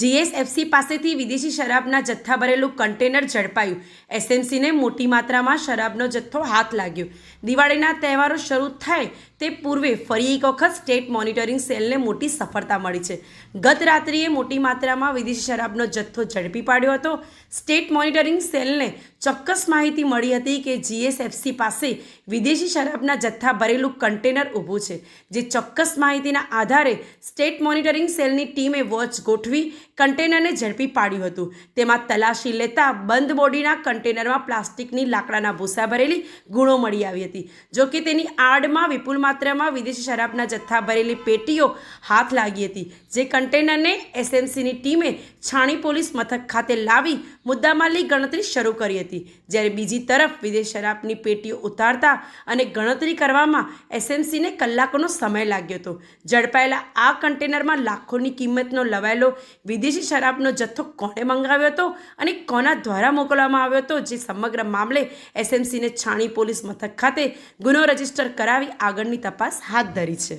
GSFC પાસેથી વિદેશી શરાબના જથ્થા ભરેલું કન્ટેનર ઝડપાયું. એસએમસીને મોટી માત્રામાં શરાબનો જથ્થો હાથ લાગ્યો. દિવાળીના તહેવારો શરૂ થાય તે પૂર્વે ફરી એક વખત સ્ટેટ મોનિટરિંગ સેલને મોટી સફળતા મળી છે. ગત રાત્રિએ મોટી માત્રામાં વિદેશી શરાબનો જથ્થો ઝડપી પાડ્યો હતો. સ્ટેટ મોનિટરિંગ સેલને ચોક્કસ માહિતી મળી હતી કે જીએસએફસી પાસે વિદેશી શરાબના જથ્થા ભરેલું કન્ટેનર ઊભું છે, જે ચોક્કસ માહિતીના આધારે સ્ટેટ મોનિટરિંગ સેલની ટીમે વોચ ગોઠવી કન્ટેનરને ઝડપી પાડ્યું હતું. તેમાં તલાશી લેતા બંધ બોડીના કન્ટેનરમાં પ્લાસ્ટિકની લાકડાના ભૂસા ભરેલી ગુણો મળી આવી હતી. જો કે તેની આડમાં વિપુલ માત્રામાં વિદેશી શરાબના જથ્થા ભરેલી પેટીઓ હાથ લાગી હતી, જે કન્ટેનરને એસએમસીની ટીમે છાણી પોલીસ મથક ખાતે લાવી મુદ્દામાલની ગણતરી શરૂ કરી હતી. જ્યારે બીજી તરફ વિદેશ શરાબની પેટીઓ ઉતારતા અને ગણતરી કરવામાં એસએમસીને કલાકોનો સમય લાગ્યો હતો. ઝડપાયેલા આ કન્ટેનરમાં લાખોની કિંમતનો લવાયેલો વિદેશી શરાબનો જથ્થો કોણે મંગાવ્યો હતો અને કોના દ્વારા મોકલવામાં આવ્યો હતો જે સમગ્ર મામલે એસએમસીને છાણી પોલીસ મથક ખાતે ગુનો રજિસ્ટર કરાવી આગળની તપાસ હાથ ધરી છે.